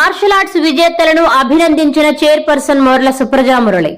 Martial arts విజేతలను అభినందించిన chairperson Morla Suprajamurali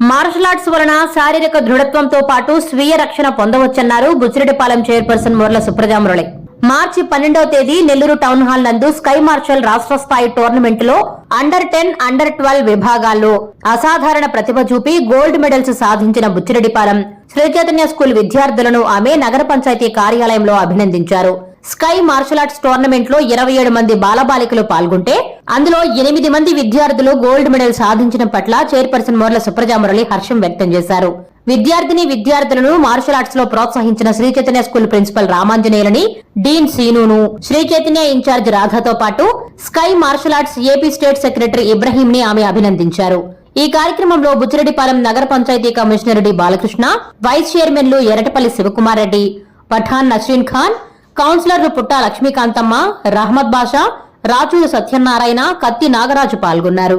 martial arts వలన శారీరక దృఢత్వంతో పాటు స్వీయ రక్షణ పొందవచ్చన్నారు బుచ్చిరెడ్డిపాలెం చైర్పర్సన్ మోర్ల సుప్రజామురళి మార్చి పన్నెండవ తేదీ నెల్లూరు టౌన్ హాల్ నందు స్కై మార్షల్ రాష్ట్ర స్థాయి టోర్నమెంట్లో అండర్ టెన్ అండర్ ట్వెల్వ్ విభాగాల్లో అసాధారణ ప్రతిభ చూపి గోల్డ్ మెడల్స్ సాధించిన బుచ్చిరెడ్డిపాలెం శ్రీ చైతన్య స్కూల్ విద్యార్థులను ఆమె నగర పంచాయతీ కార్యాలయంలో అభినందించారు. స్కై మార్షల్ ఆర్ట్స్ టోర్నమెంట్లో ఇరవై ఏడు మంది బాలబాలికలు పాల్గొంటే అందులో ఎనిమిది మంది విద్యార్థులు గోల్డ్ మెడల్ సాధించడం పట్ల చైర్పర్సన్ మోర్ల సుప్రజామురళి హర్షం వ్యక్తం చేశారు. విద్యార్థిని విద్యార్థులను మార్షల్ ఆర్ట్స్లో ప్రోత్సహించిన శ్రీ చైతన్య స్కూల్ ప్రిన్సిపల్ రామాంజనేయులని డీన్ సీనును శ్రీ చైతన్య ఇన్ఛార్జ్ రాధాతో పాటు sky martial arts AP state secretary Ibrahim ని ఆమె అభినందించారు. ఈ కార్యక్రమంలో బుచ్చిరెడ్డిపాలెం నగర panchayat commissioner D Balakrishna vice చైర్మన్లు ఎరటపల్లి శివకుమార్ రెడ్డి పఠాన్ నస్రీన్ ఖాన్ కౌన్సిలర్లు పుట్ట లక్ష్మీకాంతమ్మ రహమద్ బాషా రాచూరు సత్యనారాయణ కత్తి నాగరాజు పాల్గొన్నారు.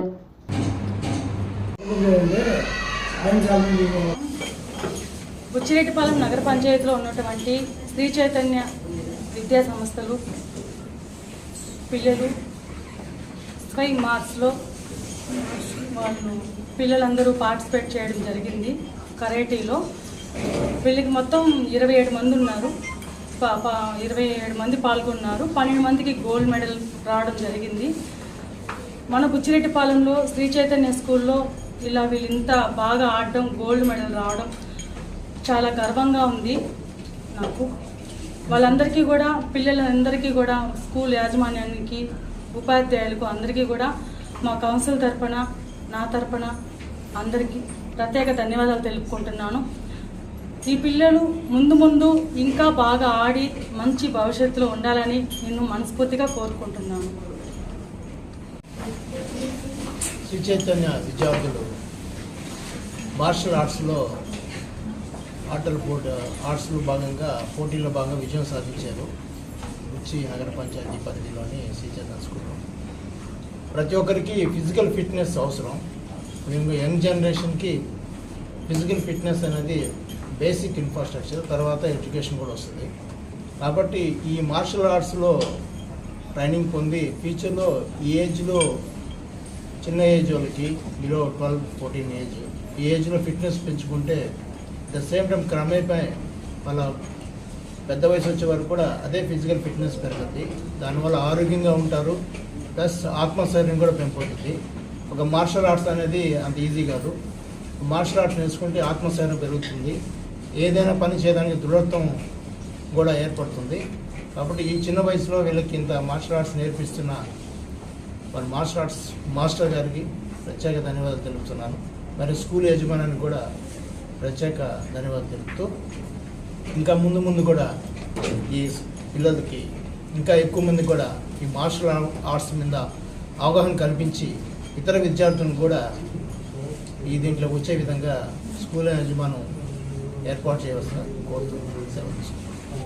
బుచ్చిరెడ్డిపాలెం నగర పంచాయతీలో ఉన్నటువంటి శ్రీ చైతన్య విద్యా సంస్థలు పిల్లలు ఫై మార్క్స్లో వాళ్ళు పిల్లలందరూ పార్టిసిపేట్ చేయడం జరిగింది కరేటీలో. వీళ్ళకి మొత్తం ఇరవై ఏడు మంది ఉన్నారు. ఇరవై ఏడు మంది పాల్గొన్నారు. పన్నెండు మందికి గోల్డ్ మెడల్ రావడం జరిగింది. మన బుచ్చిరెడ్డిపాలెంలో శ్రీ చైతన్య స్కూల్లో ఇలా వీళ్ళు ఇంత బాగా ఆడడం గోల్డ్ మెడల్ రావడం చాలా గర్వంగా ఉంది నాకు. వాళ్ళందరికీ కూడా పిల్లలందరికీ కూడా స్కూల్ యాజమాన్యానికి ఉపాధ్యాయులకు అందరికీ కూడా మా కౌన్సిల్ తరపున నా తరపున అందరికీ ప్రత్యేక ధన్యవాదాలు తెలుపుకుంటున్నాను. ఈ పిల్లలు ముందు ముందు ఇంకా బాగా ఆడి మంచి భవిష్యత్తులో ఉండాలని నేను మనస్ఫూర్తిగా కోరుకుంటున్నాను. శ్రీ చైతన్య విద్యార్థులు మార్షల్ ఆర్ట్స్లో ఆటలు పోటీ ఆర్ట్స్లో భాగంగా పోటీలో భాగంగా విజయం సాధించారు. ఉచ్చి నగర పంచాయతీ పరిధిలోని శ్రీ చైతన్య స్కూల్లో ప్రతి ఒక్కరికి ఫిజికల్ ఫిట్నెస్ అవసరం. మేము యంగ్ జనరేషన్కి ఫిజికల్ ఫిట్నెస్ అనేది బేసిక్ ఇన్ఫ్రాస్ట్రక్చర్ తర్వాత ఎడ్యుకేషన్ కూడా వస్తుంది. కాబట్టి ఈ మార్షల్ ఆర్ట్స్లో ట్రైనింగ్ పొంది ఫ్యూచర్లో ఈ ఏజ్లో చిన్న ఏజ్ వాళ్ళకి బిలో ట్వెల్వ్ ఫోర్టీన్ ఏజ్ ఈ ఏజ్లో ఫిట్నెస్ పెంచుకుంటే ద సేమ్ టైం క్రమేపై వాళ్ళ పెద్ద వయసు వచ్చే వరకు కూడా అదే ఫిజికల్ ఫిట్నెస్ పెరుగుద్ది. దానివల్ల ఆరోగ్యంగా ఉంటారు. ప్లస్ ఆత్మస్థైర్యం కూడా పెంపొందుతుంది ఒక మార్షల్ ఆర్ట్స్ అనేది అంత ఈజీ కాదు. మార్షల్ ఆర్ట్స్ నేర్చుకుంటే ఆత్మస్థైర్యం పెరుగుతుంది. ఏదైనా పని చేయడానికి దృఢత్వం కూడా ఏర్పడుతుంది. కాబట్టి ఈ చిన్న వయసులో వీళ్ళకి ఇంత మార్షల్ ఆర్ట్స్ నేర్పిస్తున్న మరి మార్షల్ ఆర్ట్స్ మాస్టర్ గారికి ప్రత్యేక ధన్యవాదాలు తెలుపుతున్నాను. మరి స్కూల్ యజమానానికి కూడా ప్రత్యేక ధన్యవాదాలు తెలుపుతూ ఇంకా ముందు ముందు కూడా ఈ పిల్లలకి ఇంకా ఎక్కువ మంది కూడా ఈ మార్షల్ ఆర్ట్స్ మీద అవగాహన కల్పించి ఇతర విద్యార్థులను కూడా ఈ దీంట్లో వచ్చే విధంగా స్కూల్ యజమానం ఏర్పాటు చేయవలసిన కోరుతున్నాను సెలవు తీసుకుంటున్నాను.